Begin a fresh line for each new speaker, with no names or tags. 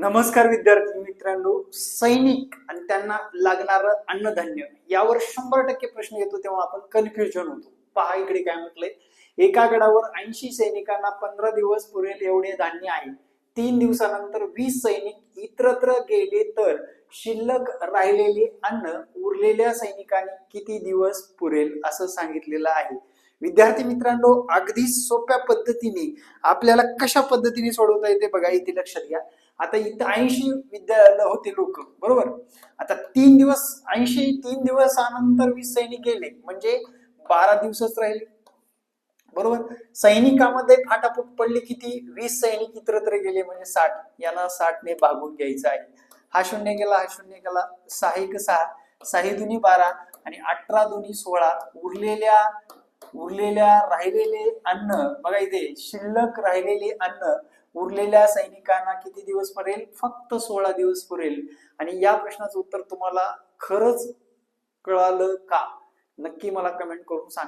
नमस्कार विद्यार्थी मित्रांनो सैनिक आणि त्यांना लागणारं अन्नधान्य. यावर शंभर टक्के प्रश्न येतो तेव्हा आपण कन्फ्युजन होतो. पहा इकडे काय म्हटलंय. एका गडावर ऐंशी सैनिकांना पंधरा दिवस पुरेल एवढे धान्य आहे. तीन दिवसानंतर वीस सैनिक इतरत्र गेले तर शिल्लक राहिलेले अन्न उरलेल्या सैनिकांनी किती दिवस पुरेल असं सांगितलेलं आहे. विद्यार्थी मित्रांनो अगदी सोप्या पद्धतीने आपल्याला कशा पद्धतीने सोडवता येते बघा इथे लक्षात घ्या. आता इथं ऐंशी विद्यालय होते लोक बरोबर? आता तीन दिवस ऐंशी तीन दिवसानंतर वीस सैनिक गेले म्हणजे बारा दिवसच राहिले बरोबर? सैनिकामध्ये फाटाफूट पडली किती? वीस सैनिक इतरत्र गेले म्हणजे साठ. यांना साठने भागून घ्यायचं आहे. हा शून्य गेला हा शून्य गेला सहा एक सहा सहा दुनी बारा आणि अठरा दुनी सोळा. उरलेल्या उरलेल्या राहिलेले अन्न बघा इथे शिल्लक राहिलेले अन्न उरलेल्या सैनिकांना किती दिवस पुरेल? फक्त सोळा दिवस पुरेल. आणि या प्रश्नाचं उत्तर तुम्हाला खरंच कळालं का? नक्की मला कमेंट करून सांगा.